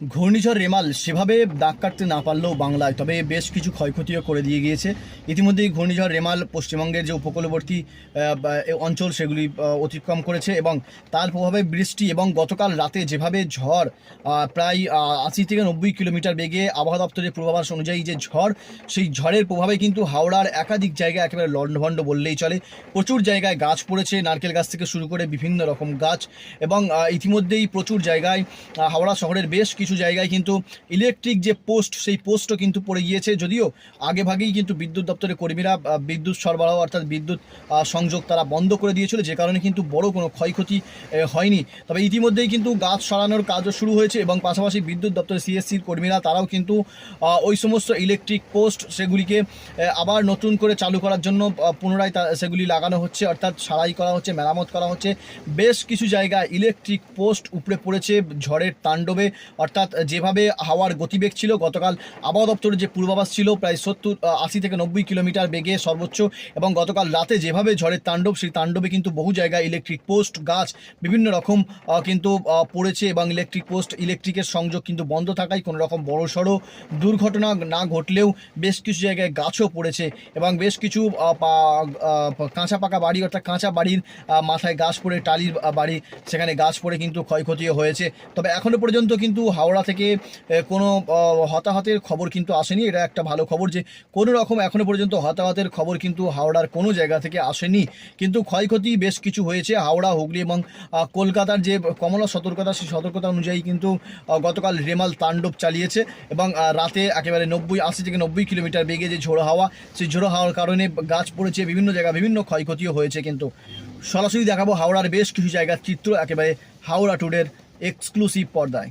ঘূর্ণিঝড় রেমাল সেভাবে দাগ কাটতে না পারলেও বাংলায়, তবে বেশ কিছু ক্ষয়ক্ষতিও করে দিয়ে গিয়েছে। ইতিমধ্যেই ঘূর্ণিঝড় রেমাল পশ্চিমবঙ্গের যে উপকূলবর্তী অঞ্চল সেগুলি অতিক্রম করেছে এবং তার প্রভাবে বৃষ্টি এবং গতকাল রাতে যেভাবে ঝড় প্রায় আশি থেকে নব্বই কিলোমিটার বেগে আবহাওয়া দপ্তরের পূর্বাভাস অনুযায়ী যে ঝড়, সেই ঝড়ের প্রভাবে কিন্তু হাওড়ার একাধিক জায়গায় একেবারে লণ্ডভণ্ড বললেই চলে। প্রচুর জায়গায় গাছ পড়েছে, নারকেল গাছ থেকে শুরু করে বিভিন্ন রকম গাছ এবং ইতিমধ্যেই প্রচুর জায়গায় হাওড়া শহরের বেশ কিছু জায়গায় কিন্তু ইলেকট্রিক যে পোস্ট সেই পোস্টও কিন্তু পড়ে গিয়েছে। যদিও আগে ভাগেই কিন্তু বিদ্যুৎ দপ্তরের কর্মীরা বিদ্যুৎ সরবরাহ অর্থাৎ বিদ্যুৎ সংযোগ তারা বন্ধ করে দিয়েছিল। যে কারণে কিন্তু বড় কোনো ক্ষয়ক্ষতি হয়নি। তবে ইতিমধ্যেই কিন্তু গাছ সরানোর কাজও শুরু হয়েছে এবং পাশাপাশি বিদ্যুৎ দপ্তরের সিএসসির কর্মীরা, তারাও কিন্তু ওই সমস্ত ইলেকট্রিক পোস্ট সেগুলিকে আবার নতুন করে চালু করার জন্য পুনরায় সেগুলি লাগানো হচ্ছে। অর্থাৎ সারাই করা হচ্ছে, মেরামত করা হচ্ছে। বেশ কিছু জায়গায় ইলেকট্রিক পোস্ট উপড়ে পড়েছে, ঝড়ের তাণ্ডবে। অর্থাৎ যেভাবে হাওয়ার গতিবেগ ছিল, গতকাল আবহাওয়া দপ্তরের যে পূর্বাভাস ছিল, প্রায় সত্তর আশি থেকে নব্বই কিলোমিটার বেগে সর্বোচ্চ এবং গতকাল রাতে যেভাবে ঝড়ের তাণ্ডব, সেই তাণ্ডবে কিন্তু বহু জায়গায় ইলেকট্রিক পোস্ট গাছ, বিভিন্ন রকম কিন্তু পড়েছে এবং ইলেকট্রিক পোস্ট ইলেকট্রিকের সংযোগ কিন্তু বন্ধ থাকায় কোনো রকম বড় সড়ো দুর্ঘটনা না ঘটলেও বেশ কিছু জায়গায় গাছও পড়েছে এবং বেশ কিছু কাঁচা পাকা বাড়ি, অর্থাৎ কাঁচা বাড়ির মাথায় গাছ পড়ে, টালির বাড়ি, সেখানে গাছ পড়ে কিন্তু ক্ষয়ক্ষতিও হয়েছে। তবে এখনও পর্যন্ত কিন্তু হাওড়া থেকে কোনো হতাহতের খবর কিন্তু আসেনি। এটা একটা ভালো খবর যে, কোনো রকম এখনও পর্যন্ত হতাহতের খবর কিন্তু হাওড়ার কোনো জায়গা থেকে আসেনি। কিন্তু ক্ষয়ক্ষতি বেশ কিছু হয়েছে। হাওড়া, হুগলি এবং কলকাতার যে কমলা সতর্কতা, সেই সতর্কতা অনুযায়ী কিন্তু গতকাল রেমাল তাণ্ডব চালিয়েছে এবং রাতে একেবারে নব্বই, আশি থেকে নব্বই কিলোমিটার বেগে যে ঝোড়ো হাওয়া, সেই ঝোড়ো হাওয়ার কারণে গাছ পড়েছে, বিভিন্ন জায়গা বিভিন্ন ক্ষয়ক্ষতিও হয়েছে কিন্তু। সরাসরি দেখাবো হাওড়ার বেশ কিছু জায়গার চিত্র একেবারে হাওড়া টুডের এক্সক্লুসিভ পর্দায়।